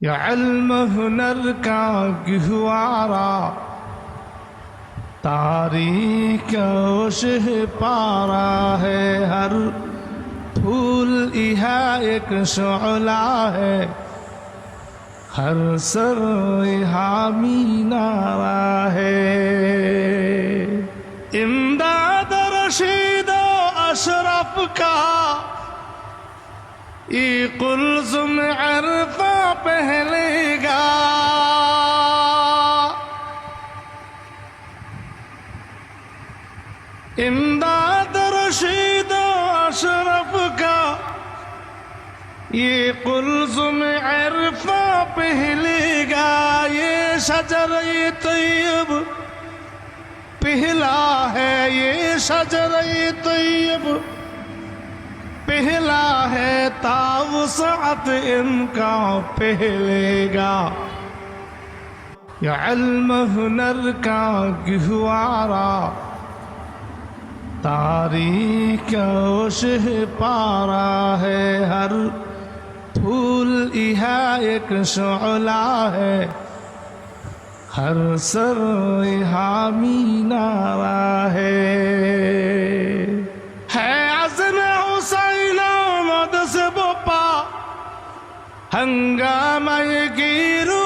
یا علم ہنر کا گہوارا تاریخ اوشہ پارا ہے، ہر پھول یہاں ایک شعلہ ہے۔ ہر سر حامی نارا ہے۔ امداد رشید و اشرف کا، ای قلزم عرفہ پہلے امداد رشید و اشرف کا، یہ قلزم عرفہ پہلے گا، یہ شجر طیب پہلا ہے، یہ شجر طیب پہلا ہے تاوسعت ان کا پہلے گا۔ یا علم ہنر کا گہوارا تاریخ اوشہ پارا ہے، ہر پھول یہاں ایک شعلہ ہے۔ ہر سر حامی نارا ہے۔ ہے عزم حسین آمد سے بپا، ہنگامہ گیرو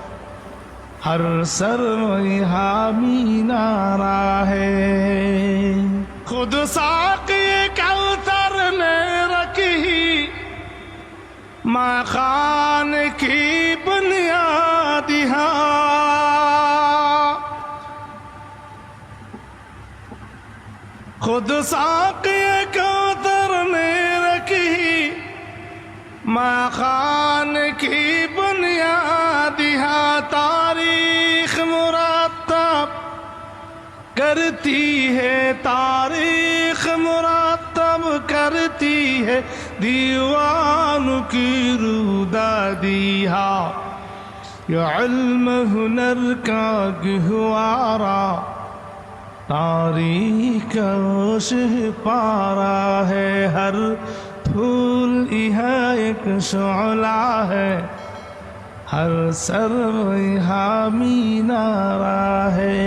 ہر سر حامی نارا ہے۔ خود ساقی کوثر نے رکھی۔ ماں خان کی بنیاد ہاں۔ خود ساقی کوثر نے رکھی۔ ماں خان کی بنیاد کرتی ہے، تاریخ مرتب کرتی ہے۔ دیوان کی رودادیہا یا علم ہنر کا گہوارا تاریخ اوشہ پارا ہے، ہر پھول یہاں ایک شعلہ ہے۔ ہر سر حامی نارا ہے۔